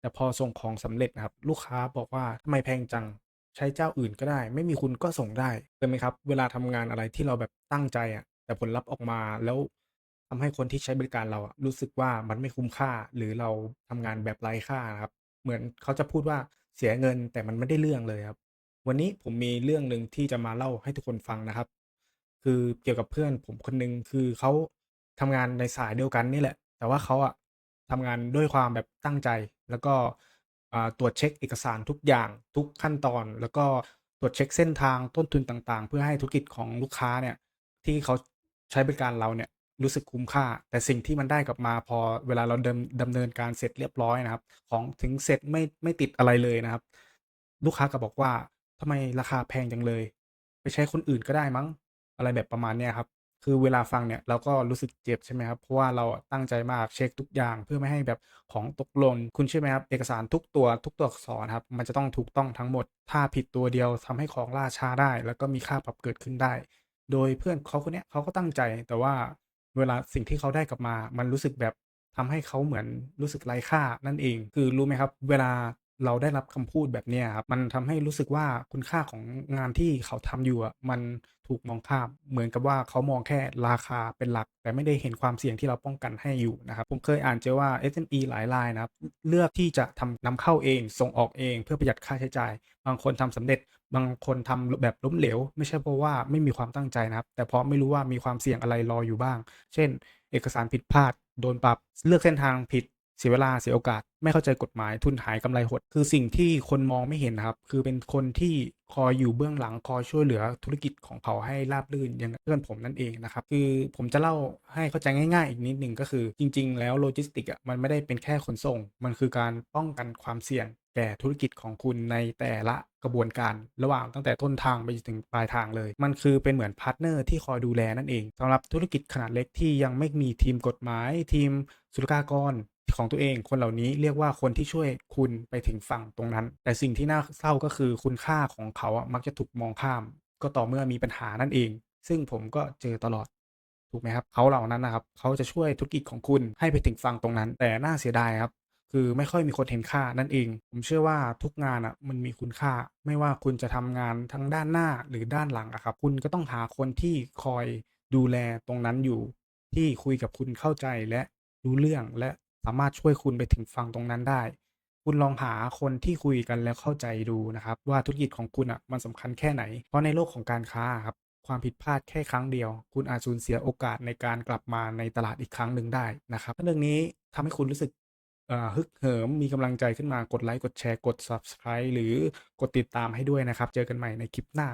แต่พอส่งของสำเร็จนะครับลูกค้าบอกว่าทำไมแพงจังใช้เจ้าอื่นก็ได้ ไม่มีคุณก็ส่งได้เคยไหมครับ เวลาทำงานอะไรที่เราแบบตั้งใจอะแต่ผลลัพธ์ออกมาแล้วทำให้คนที่ใช้บริการเราอะรู้สึกว่ามันไม่คุ้มค่าหรือเราทำงานแบบไร้ค่าอะครับ เหมือนเขาจะพูดว่าเสียเงินแต่มันไม่ได้เรื่องเลยครับ วันนี้ผมมีเรื่องหนึ่งที่จะมาเล่าให้ทุกคนฟังนะครับ คือเกี่ยวกับเพื่อนผมคนหนึ่งคือเขาทำงานในสายเดียวกันนี่แหละ แต่ว่าเขาอะ ทำงานด้วยความแบบตั้งใจ แล้วก็ตรวจเช็กเอกสารทุกอย่างทุกขั้นตอน แล้วก็ตรวจเช็กเส้นทางต้นทุนต่างๆ เพื่อให้ธุรกิจของลูกค้าเนี่ยที่เขาใช้บริการเราเนี่ยรู้สึกคุ้มค่า แต่สิ่งที่มันได้กลับมาพอเวลาเราดำดำเนินการเสร็จเรียบร้อยนะครับ ของถึงเสร็จไม่ไม่ติดอะไรเลยนะครับ ลูกค้ากลับอกว่า"ทำไมราคาแพงจังเลย ไปใช้คนอื่นก็ได้มั้ง"อะไรแบบประมาณเนี้ยครับ คือเวลาฟังเนี่ยเราก็รู้สึกเจ็บใช่ไหมครับ เพราะว่าเราตั้งใจมากเช็กทุกอย่าง เพื่อไม่ให้แบบของตกหล่นคุณเชื่อไหมครับ เอกสารทุกตัวทุกตัวอักษรครับ มันจะต้องถูกต้องทั้งหมด ถ้าผิดตัวเดียวทำให้ของล่าช้าได้ แล้วก็มีค่าปรับเกิดขึ้นได้ โดยเพื่อนเขาคนนี้เขาก็ตั้งใจแต่ว่าเวลาสิ่งที่เขาได้กลับมา มันรู้สึกแบบทำให้เขาเหมือนรู้สึกไร้ค่านั่นเอง คือรู้ไหมครับ เวลา เราได้รับคำพูดแบบนี้ครับมันทำให้รู้สึกว่าคุณค่าของงานที่เขาทำอยู่อะมันถูกมองข้าม เหมือนกับว่าเขามองแค่ราคาเป็นหลัก แต่ไม่ได้เห็นความเสี่ยงที่เราป้องกันให้อยู่นะครับ ผมเคยอ่านเจอว่า SME หลายรายนะครับ เลือกที่จะทำนำเข้าเอง ส่งออกเอง เพื่อประหยัดค่าใช้จ่าย บางคนทำสำเร็จ บางคนทำแบบล้มเหลว ไม่ใช่เพราะว่าไม่มีความตั้งใจนะครับ แต่เพราะไม่รู้ว่ามีความเสี่ยงอะไรรออยู่บ้าง เช่น เอกสารผิดพลาดโดนปรับเลือกเส้นทางผิด เสียเวลาเสียโอกาส ไม่เข้าใจกฎหมายทุนหายกำไรหด คือสิ่งที่คนมองไม่เห็นนะครับ คือเป็นคนที่คอยอยู่เบื้องหลังคอยช่วยเหลือธุรกิจของเขาให้ราบรื่นอย่างเพื่อนผมนั่นเองนะครับ คือผมจะเล่าให้เข้าใจง่ายๆ อีกนิดหนึ่งก็คือ จริง ๆ แล้วโลจิสติกส์อะมันไม่ได้เป็นแค่ขนส่ง มันคือการป้องกันความเสี่ยงแก่ธุรกิจของคุณในแต่ละกระบวนการระหว่างตั้งแต่ต้นทางไปจนถึงปลายทางเลย มันคือเป็นเหมือนพาร์ตเนอร์ที่คอยดูแลนั่นเองสำหรับธุรกิจขนาดเล็กที่ยังไม่มีทีมกฎหมาย ทีมศุลกากร ของตัวเอง คนเหล่านี้เรียกว่าคนที่ช่วยคุณไปถึงฝั่งตรงนั้น แต่สิ่งที่น่าเศร้าก็คือคุณค่าของเขาอะมักจะถูกมองข้าม ก็ต่อเมื่อมีปัญหานั่นเอง ซึ่งผมก็เจอตลอดถูกไหมครับเขาเหล่านั้นนะครับเขาจะช่วยธุรกิจของคุณให้ไปถึงฝั่งตรงนั้น แต่น่าเสียดายครับ คือไม่ค่อยมีคนเห็นค่านั่นเอง ผมเชื่อว่าทุกงานอะมันมีคุณค่า ไม่ว่าคุณจะทำงานทั้งด้านหน้าหรือด้านหลังอะครับ คุณก็ต้องหาคนที่คอยดูแลตรงนั้นอยู่ ที่คุยกับคุณเข้าใจและรู้เรื่องและามารถช่วยคุณไปถึงฝั่งตรงนั้นได้ คุณลองหาคนที่คุยกันแล้วเข้าใจดูนะครับ ว่าธุรกิจของคุณน่ะมันสำคัญแค่ไหน เพราะในโลกของการค้าครับความผิดพลาดแค่ครั้งเดียว คุณอาจสูญเสียโอกาสในการกลับมาในตลาดอีกครั้งหนึ่งได้นะครับเรื่องนี้ทำให้คุณรู้สึกฮึกเหิมมีกำลังใจขึ้นมากดไลก์กดแชร์ กด Subscribe หรือกดติดตามให้ด้วยนะครับ เจอกันใหม่ในคลิปหน้า